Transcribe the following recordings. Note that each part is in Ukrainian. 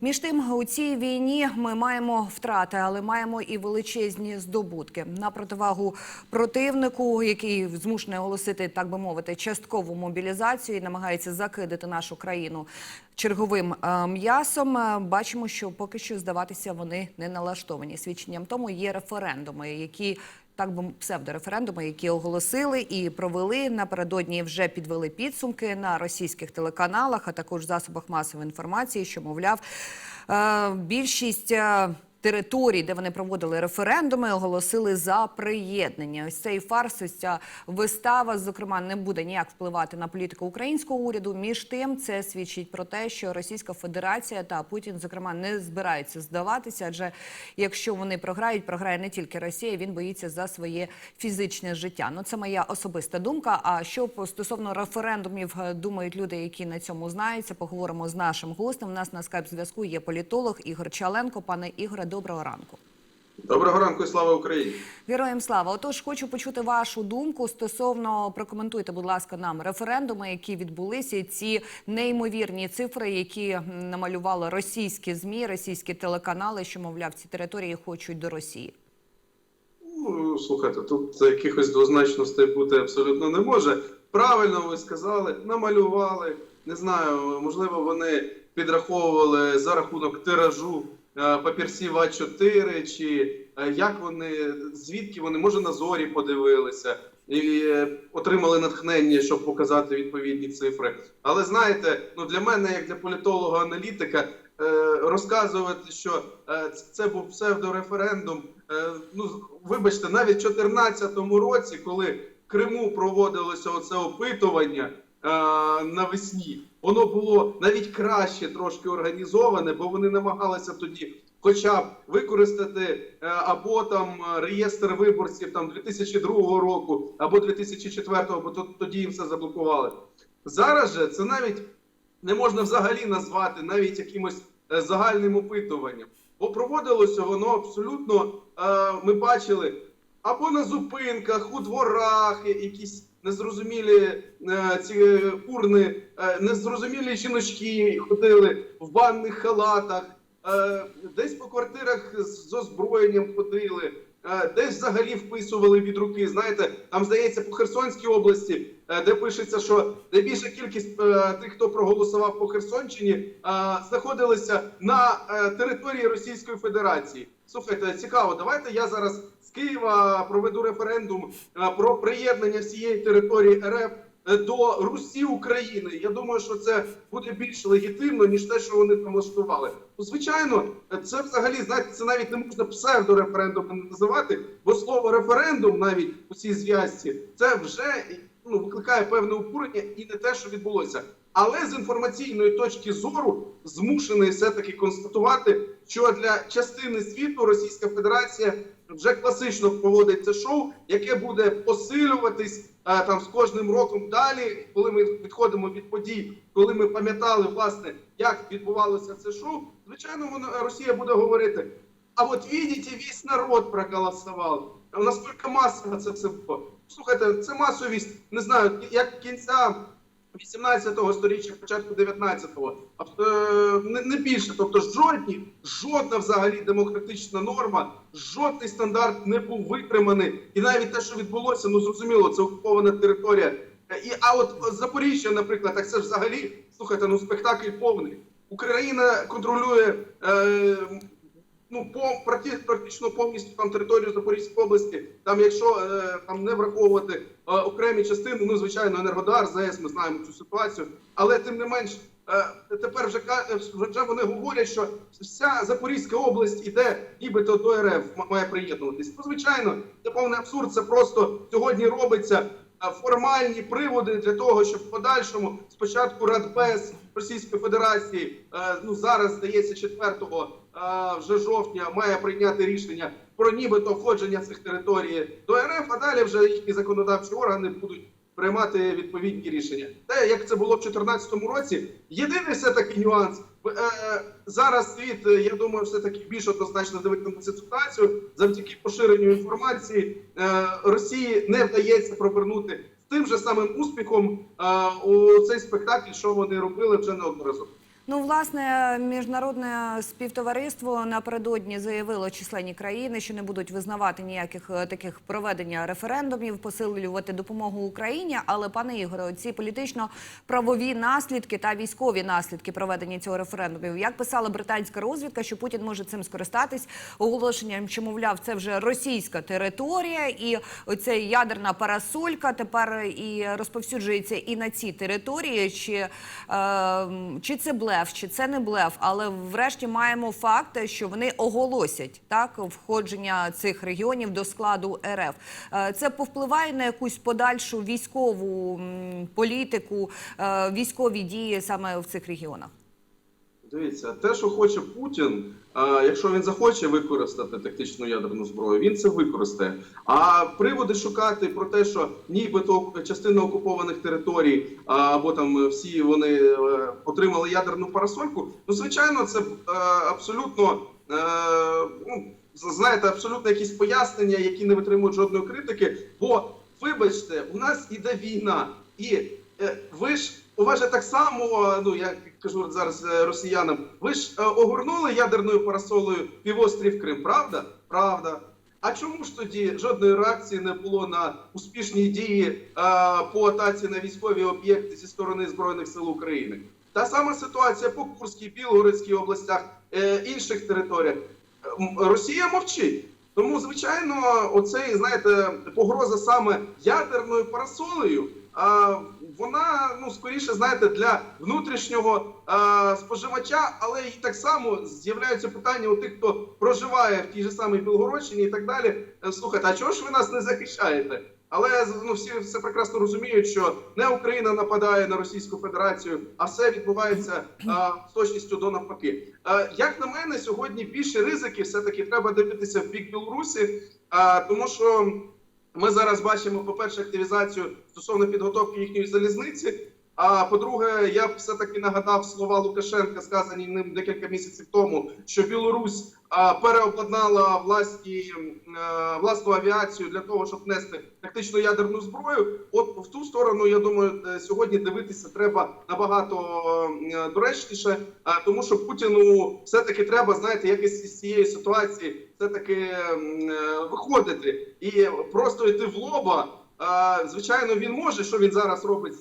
Між тим, у цій війні ми маємо втрати, але маємо і величезні здобутки на противагу противнику, який змушений оголосити, так би мовити, часткову мобілізацію і намагається закидати нашу країну черговим е, м'ясом. е, Бачимо, що поки що здаватися вони не налаштовані. Свідченням тому є референдуми, які так би псевдореферендуми, які оголосили і провели напередодні, вже підвели підсумки на російських телеканалах, а також засобах масової інформації, що мовляв е, більшість. Територій, де вони проводили референдуми, оголосили за приєднання. Ось цей фарс, ось ця вистава, зокрема, не буде ніяк впливати на політику українського уряду. Між тим, це свідчить про те, що Російська Федерація та Путін, зокрема, не збираються здаватися. Адже якщо вони програють, програє не тільки Росія. Він боїться за своє фізичне життя. Ну це моя особиста думка. А що стосовно референдумів е, думають люди, які на цьому знаються, поговоримо з нашим гостем. У нас на скайп зв'язку є політолог Ігор Чаленко. Пане Ігоре, доброго ранку. Доброго ранку і слава Україні. Героям слава. Отож, хочу почути вашу думку стосовно прокоментуйте, будь ласка, нам референдуми, які відбулися, і ці неймовірні цифри, які намалювали російські змі, російські телеканали, що мовляв ці території хочуть до Росії. Ну, слухайте, тут якихось двозначностей бути абсолютно не може. Правильно ви сказали, намалювали. Не знаю, можливо, вони підраховували за рахунок тиражу е, папірців А4, чи е, як вони, звідки вони, може, на зорі подивилися і е, отримали натхнення, щоб показати відповідні цифри. Але знаєте, ну для мене, як для політолога-аналітика, розказувати, що це був псевдореферендум. Ну вибачте, навіть в 2014 році, коли в Криму проводилося оце опитування навесні, воно було навіть краще трошки організоване, бо вони намагалися тоді. Хоча б використати е, або там е, реєстр виборців там 2002 року, або 2004, бо то- тоді їм все заблокували. Зараз же це навіть не можна взагалі назвати навіть якимось е, загальним опитуванням. Бо проводилося воно абсолютно, ми бачили, або на зупинках, у дворах, якісь незрозумілі е, ці урни, е, незрозумілі жіночки ходили в банних халатах, е, десь по квартирах з озброєнням ходили. Десь взагалі вписували від руки. Знаєте, там здається по Херсонській області, де пишеться, що найбільша кількість тих, хто проголосував по Херсонщині, знаходилися на території Російської Федерації. Слухайте, цікаво, давайте я зараз з Києва проведу референдум е, про приєднання всієї території РФ е, до Русі України. Я думаю, що це буде більш легітимно, ніж те, що вони там влаштували. Ну, звичайно, це взагалі знаєте, це навіть не можна псевдореферендум називати, бо слово референдум навіть у цій зв'язці це вже ну, викликає певне обурення і не те, що відбулося. Але з інформаційної точки зору змушений все-таки констатувати, що для частини світу Російська Федерація вже класично проводить це шоу, яке буде посилюватись е, там з кожним роком далі, коли ми відходимо від подій, коли ми пам'ятали власне, як відбувалося це шоу. Звичайно, воно Росія буде говорити. А от видите, весь народ проголосував. Наскільки масово це все було? Слухайте, це масовість, не знаю, як кінця 18-го сторіччя, початку 19-го, е, не, більше. Тобто, жодні, жодна взагалі демократична норма, жодний стандарт не був витриманий. І навіть те, що відбулося, ну зрозуміло, це окупована територія. І, а от Запоріжжя, наприклад, так це ж взагалі, слухайте, ну спектакль повний. Україна контролює е, ну, по, практи- практично повністю там територію Запорізької області. Там, якщо е, там не враховувати е, окремі частини, ну звичайно, Енергодар, ЗАЕС, ми знаємо цю ситуацію. Але тим не менш, е, тепер вже е, вже вони говорять, що вся Запорізька область іде, нібито до РФ має приєднуватись. Ну, звичайно, це повний абсурд. Це просто сьогодні робиться. е, Формальні приводи для того, щоб в подальшому спочатку Радбез Російської Федерації, ну зараз здається, 4 е, вже жовтня має прийняти рішення про нібито входження цих територій до РФ, а далі вже їхні законодавчі органи будуть приймати відповідні рішення. Те, як це було в 2014 році, єдиний все таки нюанс. е, Зараз світ, е, я думаю, все таки більш однозначно дивиться на цю ситуацію завдяки поширенню інформації. е, Росії не вдається провернути з тим же самим успіхом у цей спектакль, що вони робили вже неодноразово. Ну, власне, міжнародне співтовариство напередодні заявило численні країни, що не будуть визнавати ніяких е, таких проведення референдумів, посилювати допомогу Україні. Але, пане Ігоре, ці політично-правові наслідки та військові наслідки проведення цього референдумів, як писала британська розвідка, що Путін може цим скористатись оголошенням, що мовляв, це вже російська територія, і оця ядерна парасолька тепер і розповсюджується і на ці території. Чи, е, чи це блеф, чи це не блеф, але врешті маємо факт, що вони оголосять так входження цих регіонів до складу РФ. Е, Це повпливає на якусь подальшу військову політику, е, військові дії саме в цих регіонах. Дивіться, те, що хоче Путін, якщо він захоче використати тактичну ядерну зброю, він це використає. А приводи шукати про те, що нібито частина окупованих територій або там всі вони е, отримали ядерну парасольку, ну звичайно, це е, абсолютно е, ну, знаєте, абсолютно якісь пояснення, які не витримують жодної критики. Бо, вибачте, у нас іде війна, і ви ж у вас же так само, ну я кажу зараз е, росіянам, ви ж е, огорнули ядерною парасолою півострів Крим, правда? Правда. А чому ж тоді жодної реакції не було на успішні дії е, по атаці на військові об'єкти зі сторони Збройних сил України? Та сама ситуація по Курській, Білгородській областях, е, інших територіях. Росія мовчить. Тому, звичайно, оцей, знаєте, погроза саме ядерною парасолею, вона, ну, скоріше, знаєте, для внутрішнього а, споживача, але і так само з'являються питання у тих, хто проживає в тій же самій Білгородщині і так далі. Е, Слухайте, а чого ж ви нас не захищаєте? Але ну, всі все прекрасно розуміють, що не Україна нападає на Російську Федерацію, а все відбувається а, з точністю до навпаки. А, як на мене, сьогодні більше ризики все-таки треба дивитися в бік Білорусі, а, тому що ми зараз бачимо, по-перше, активізацію стосовно підготовки їхньої залізниці. А по-друге, я б все-таки нагадав слова Лукашенка, сказані ним декілька місяців тому, що Білорусь а, переобладнала власні, е, власну авіацію для того, щоб нести тактичну ядерну зброю. От в ту сторону, я думаю, е, сьогодні дивитися треба набагато е, доречніше, а, тому що Путіну все-таки треба, знаєте, якось із цієї ситуації все-таки м, е, виходити і просто йти в лоба. А, Звичайно, він може, що він зараз робить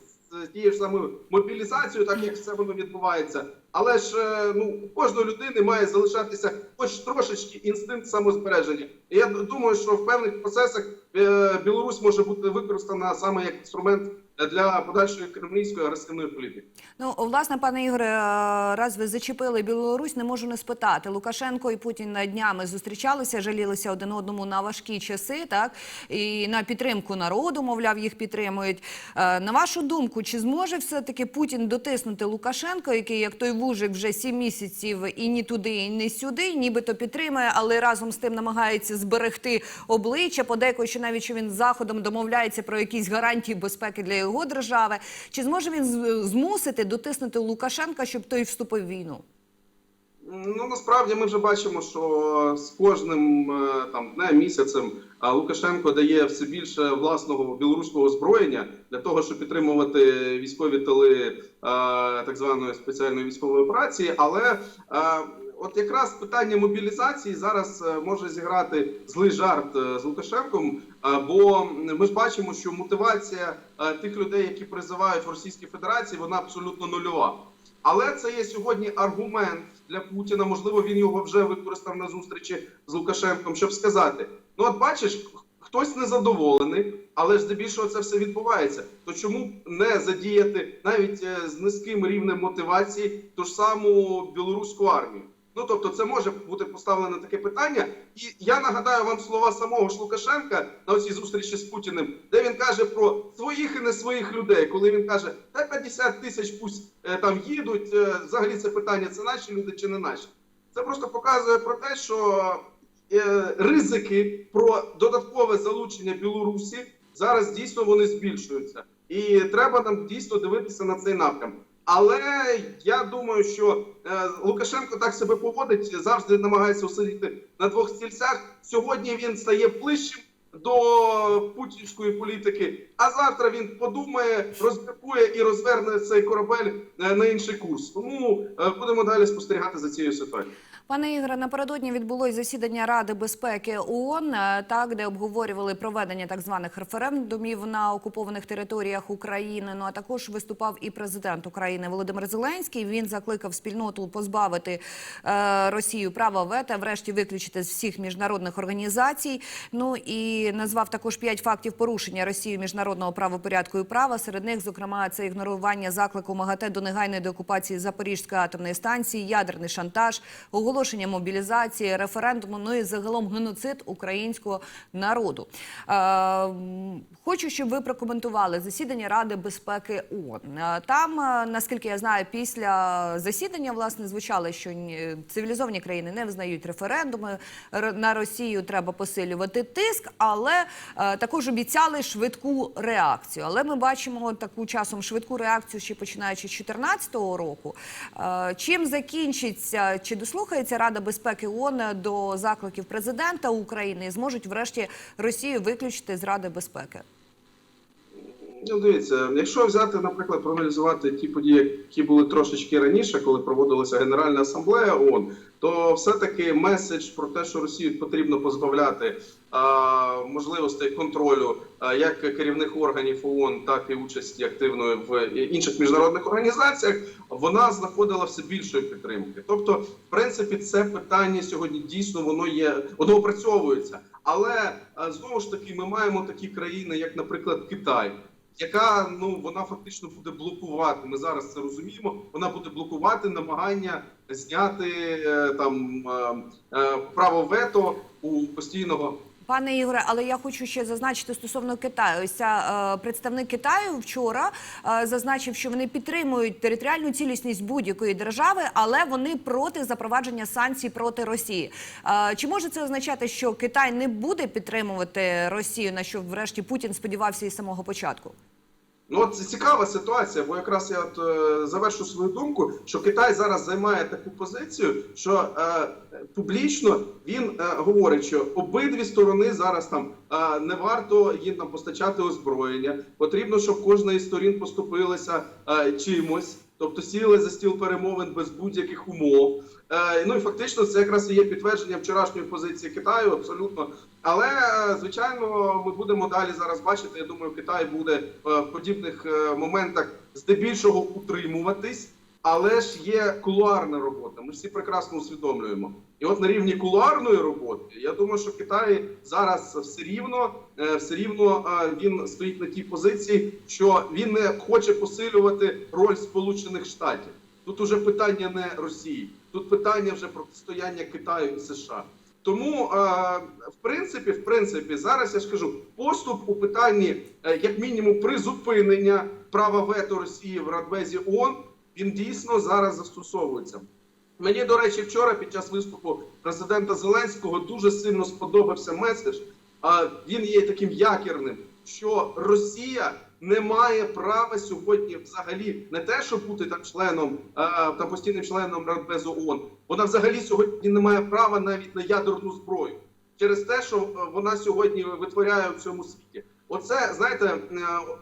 тією ж самою мобілізацією, так як все воно відбувається. Але ж е, ну у кожної людини має залишатися хоч трошечки інстинкт самозбереження. І я думаю, що в певних процесах е, Білорусь може бути використана саме як інструмент для подальшої кремлівської агресивної політики. Ну, власне, пане Ігоре, е, раз ви зачепили Білорусь, не можу не спитати. Лукашенко і Путін днями зустрічалися, жалілися один одному на важкі часи, так і на підтримку народу, мовляв, їх підтримують. Е, На вашу думку, чи зможе все-таки Путін дотиснути Лукашенко, який як той вужик вже сім місяців і ні туди, і ні сюди, нібито підтримує, але разом з тим намагається зберегти обличчя, подекують, що навіть що він з заходом домовляється про якісь гарантії безпеки для його держави. Чи зможе він змусити дотиснути Лукашенка, щоб той вступив в війну? Ну насправді ми вже бачимо, що з кожним е, там днем місяцем Лукашенко дає все більше власного білоруського озброєння для того, щоб підтримувати військові тили е, так званої спеціальної військової операції. Але е, от якраз питання мобілізації зараз е, може зіграти злий жарт е, з Лукашенком. е, Бо ми ж бачимо, що мотивація тих людей, які призивають в Російській Федерації, вона абсолютно нульова. Але це є сьогодні аргумент для Путіна. Можливо, він його вже використав на зустрічі з Лукашенком, щоб сказати: ну, от бачиш, хтось незадоволений, але ж здебільшого це все відбувається. То чому не задіяти навіть з низьким рівнем мотивації ту ж саму білоруську армію? Ну тобто, це може бути поставлене таке питання, і я нагадаю вам слова самого ж Лукашенка на цій зустрічі з Путіним, де він каже про своїх і не своїх людей, коли він каже, та 50 тисяч пусть е, там їдуть. е, взагалі це питання: це наші люди чи не наші. Це просто показує про те, що е, ризики про додаткове залучення Білорусі зараз дійсно вони збільшуються, і треба нам дійсно дивитися на цей напрям. Але я думаю, що е, Лукашенко так себе поводить, завжди намагається усидіти на двох стільцях. Сьогодні він стає ближчим до путінської політики. А завтра він подумає, розміркує і розверне цей корабель е, на інший курс. Тому е, будемо далі спостерігати за цією ситуацією. Пане Ігоре, напередодні відбулось засідання Ради безпеки ООН, е, так де обговорювали проведення так званих референдумів на окупованих територіях України. Ну а також виступав і президент України Володимир Зеленський. Він закликав спільноту позбавити е, Росію права вето, врешті виключити з всіх міжнародних організацій. Ну і назвав також п'ять фактів порушення Росією міжнародного правопорядку і права. Серед них, зокрема, це ігнорування заклику МАГАТЕ до негайної деокупації Запорізької атомної станції, ядерний шантаж, оголошення мобілізації, референдуму, ну і загалом геноцид українського народу. Е, хочу, щоб ви прокоментували засідання Ради безпеки ООН. Е, Там, е, наскільки я знаю, після засідання власне звучало, що цивілізовані країни не визнають референдуми. На Росію треба посилювати тиск, але е, також обіцяли швидку реакцію. Але ми бачимо таку часом швидку реакцію ще починаючи з 2014 року. Е, Чим закінчиться чи дослухається Рада безпеки ООН до закликів президента України і зможуть врешті Росію виключити з Ради безпеки? Ну, дивіться, якщо взяти, наприклад, проаналізувати ті події, які були трошечки раніше, коли проводилася Генеральна асамблея ООН, то все-таки меседж про те, що Росію потрібно позбавляти а, можливостей контролю а, як керівних органів ООН, так і участі активної в інших міжнародних організаціях, вона знаходила все більшої підтримки. Тобто, в принципі, це питання сьогодні дійсно воно є, воно опрацьовується. Але а, знову ж таки, ми маємо такі країни, як, наприклад, Китай яка ну вона фактично буде блокувати. Ми зараз це розуміємо. Вона буде блокувати намагання зняти е, там е, е, право вето у постійного Пане Ігоре, але я хочу ще зазначити стосовно Китаю. Ось е, представник Китаю вчора е, зазначив, що вони підтримують територіальну цілісність будь-якої держави, але вони проти запровадження санкцій проти Росії. Е, чи може це означати, що Китай не буде підтримувати Росію, на що врешті Путін сподівався із самого початку? Ну, це цікава ситуація, бо якраз я от, е, завершу свою думку, що Китай зараз займає таку позицію, що е, публічно він е, говорить, що обидві сторони зараз там е, не варто їм там постачати озброєння. Потрібно, щоб кожна із сторін поступилася е, чимось, тобто сіли за стіл перемовин без будь-яких умов. Е, ну і фактично це якраз і є підтвердженням вчорашньої позиції Китаю, абсолютно. Але е, звичайно, ми будемо далі зараз бачити. Я думаю, Китай буде е, в подібних моментах здебільшого утримуватись, але ж є кулуарна робота. Ми всі прекрасно усвідомлюємо. І от на рівні кулуарної роботи, я думаю, що Китай зараз все рівно, е, все рівно е, він стоїть на тій позиції, що він не хоче посилювати роль Сполучених Штатів. Тут уже питання не Росії, тут питання вже протистояння Китаю і США. Тому, е, в принципі, в принципі, зараз я ж кажу, поступ у питанні, як мінімум, призупинення права вето Росії в Радбезі ООН, він дійсно зараз застосовується. Мені, до речі, вчора під час виступу президента Зеленського дуже сильно сподобався меседж. А він є таким якірним, що Росія не має права сьогодні взагалі не те, щоб бути там членом та постійним членом Радбезу ООН. Вона взагалі сьогодні не має права навіть на ядерну зброю через те, що е, вона сьогодні витворяє в цьому світі. Оце знаєте, е,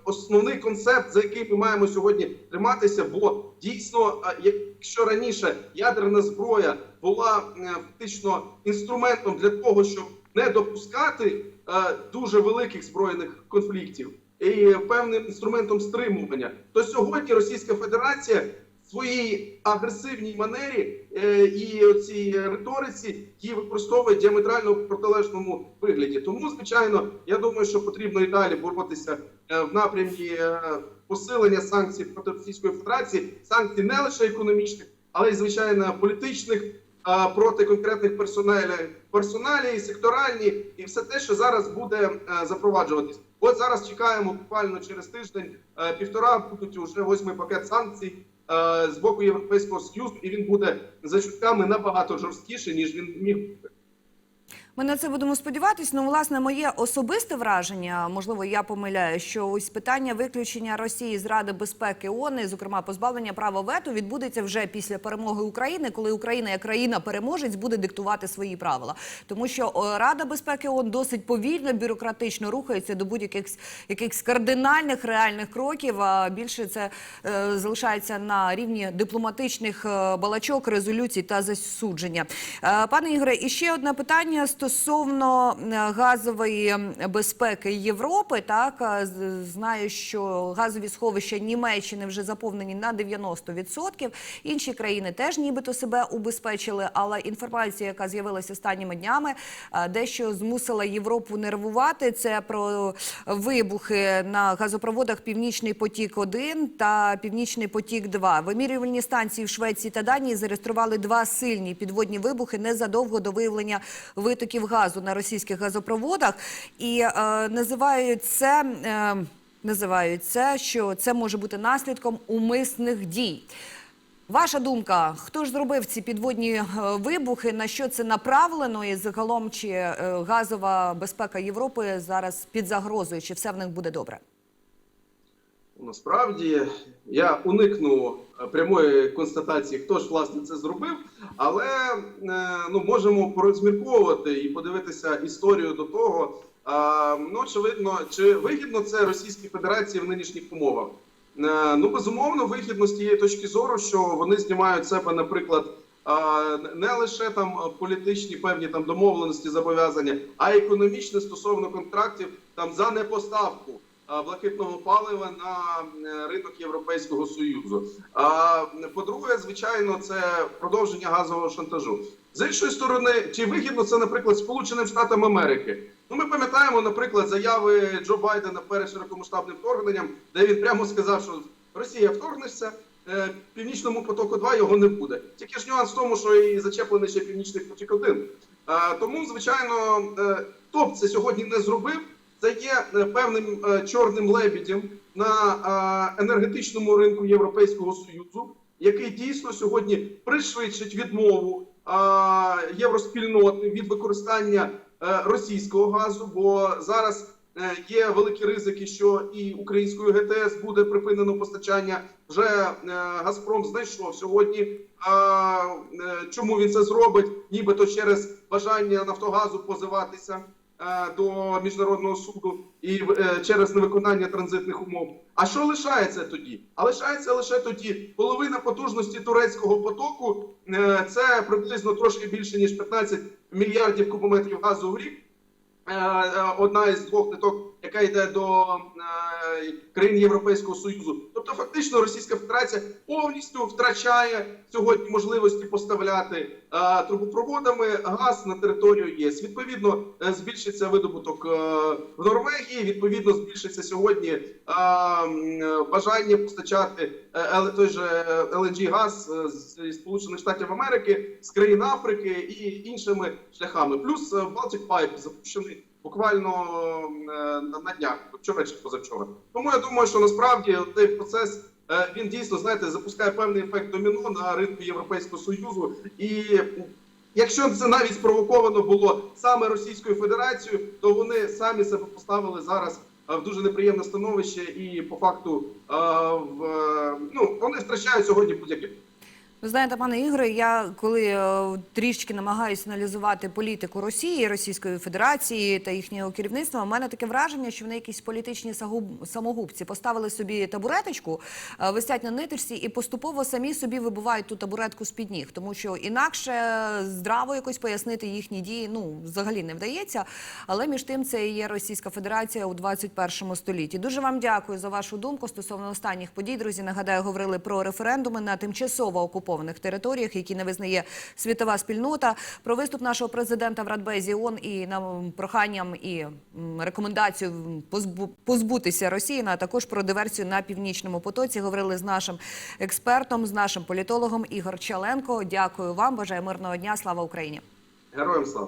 основний концепт, за який ми маємо сьогодні триматися. Бо дійсно, е, якщо раніше ядерна зброя була е, фактично інструментом для того, щоб не допускати дуже великих збройних конфліктів і певним інструментом стримування, то сьогодні Російська Федерація своїй агресивній манері е, і цій риториці її використовує діаметрально в протилежному вигляді. Тому, звичайно, я думаю, що потрібно і далі боротися е, в напрямі е, посилення санкцій проти Російської Федерації, санкцій не лише економічних, але й звичайно політичних. а, Проти конкретних персоналів, персоналі, секторальні і все те, що зараз буде е, запроваджуватись. От зараз чекаємо буквально через тиждень, е, будуть уже восьмий пакет санкцій е, з боку Європейського Союзу, і він буде за чутками набагато жорсткіший, ніж він міг бути. Ми на це будемо сподіватись. Ну, власне, моє особисте враження, можливо, я помиляю, що ось питання виключення Росії з Ради безпеки ООН, і, зокрема позбавлення права вето, відбудеться вже після перемоги України, коли Україна як країна переможець буде диктувати свої правила. Тому що Рада безпеки ООН досить повільно, бюрократично рухається до будь-яких якихось кардинальних реальних кроків. А більше це е, залишається на рівні дипломатичних е, балачок, резолюцій та засудження. Е, Пане Ігоре, і ще одне питання стосовно е, газової безпеки Європи. Так е, знаю, що газові сховища Німеччини вже заповнені на 90%. Інші країни теж нібито себе убезпечили. Але інформація, яка з'явилася останніми днями, е, дещо змусила Європу нервувати. Це про вибухи на газопроводах Північний потік 1 та Північний потік 2 Вимірювальні станції в Швеції та Данії зареєстрували два сильні підводні вибухи незадовго до виявлення витоків газу на російських газопроводах і е, називають це. Е, Називають це, що це може бути наслідком умисних дій. Ваша думка, хто ж зробив ці підводні е, вибухи? На що це направлено? І загалом чи е, газова безпека Європи зараз під загрозою? Чи все в них буде добре? Насправді я уникну е, прямої констатації, хто ж власне це зробив, але е, ну можемо порозмірковувати і подивитися історію до того. Ну, очевидно, чи вигідно це Російській Федерації в нинішніх умовах? Е, Ну, безумовно, вигідно з тієї точки зору, що вони знімають себе, наприклад, не лише там політичні певні там домовленості, зобов'язання, а економічне стосовно контрактів там за непоставку блакитного палива на е, ринок Європейського союзу. А по-друге, звичайно, це продовження газового шантажу. З іншої сторони, чи вигідно це, наприклад, Сполученим Штатам Америки? Ну, ми пам'ятаємо, наприклад, заяви Джо Байдена перед широкомасштабним вторгненням, де він прямо сказав, що Росія вторгнешся, е, північному потоку 2 його не буде. Тільки ж нюанс в тому, що і зачеплений ще північний потік 1. Е, Тому, звичайно, хто б це сьогодні не зробив, це є е, певним е, чорним лебідем на е, енергетичному ринку Європейського союзу, який дійсно сьогодні пришвидшить відмову євроспільноти від використання російського газу, бо зараз є великі ризики, що і українською ГТС буде припинено постачання. Вже Газпром знайшов сьогодні. А чому він це зробить? Нібито через бажання Нафтогазу позиватися до міжнародного суду і е, через невиконання транзитних умов. А що лишається тоді? А лишається лише тоді половина потужності турецького потоку. е, Це приблизно трошки більше ніж 15 мільярдів кубометрів газу в рік. Е, е, Одна із двох ниток, яка йде до е, країн Європейського союзу. Тобто, фактично, Російська Федерація повністю втрачає сьогодні можливості поставляти е, трубопроводами газ на територію ЄС. Відповідно, е, збільшиться видобуток е, в Норвегії. Відповідно, збільшиться сьогодні е, бажання постачати ел- той же LNG газ з Сполучених Штатів Америки, з країн Африки і іншими шляхами. Плюс Baltic Pipe запущений буквально е, на днях, вчора чи позавчора. Тому я думаю, що насправді цей процес. е, Він дійсно знаєте запускає певний ефект доміно на ринку Європейського союзу, і якщо це навіть спровоковано було саме Російською Федерацією, то вони самі себе поставили зараз е, в дуже неприємне становище, і по факту в ну вони втрачають сьогодні будь-яке. Ви знаєте, пане Ігоре, я коли е, трішки намагаюся аналізувати політику Росії, Російської Федерації та їхнього керівництва, у мене таке враження, що вони якісь політичні самогубці поставили собі табуреточку, е, висять на ниточці і поступово самі собі вибивають ту табуретку з під ніг, тому що інакше здраво якось пояснити їхні дії ну взагалі не вдається. Але між тим це і є Російська Федерація у 21 столітті. Дуже вам дякую за вашу думку стосовно останніх подій. Друзі, нагадаю, говорили про референдуми на тимчасово окупованих територіях, які не визнає світова спільнота. Про виступ нашого президента в Радбезі ООН і нам проханням і рекомендацію позбутися Росії, а також про диверсію на північному потоці. Говорили з нашим експертом, з нашим політологом Ігор Чаленко. Дякую вам. Бажаю мирного дня. Слава Україні. Героям слава!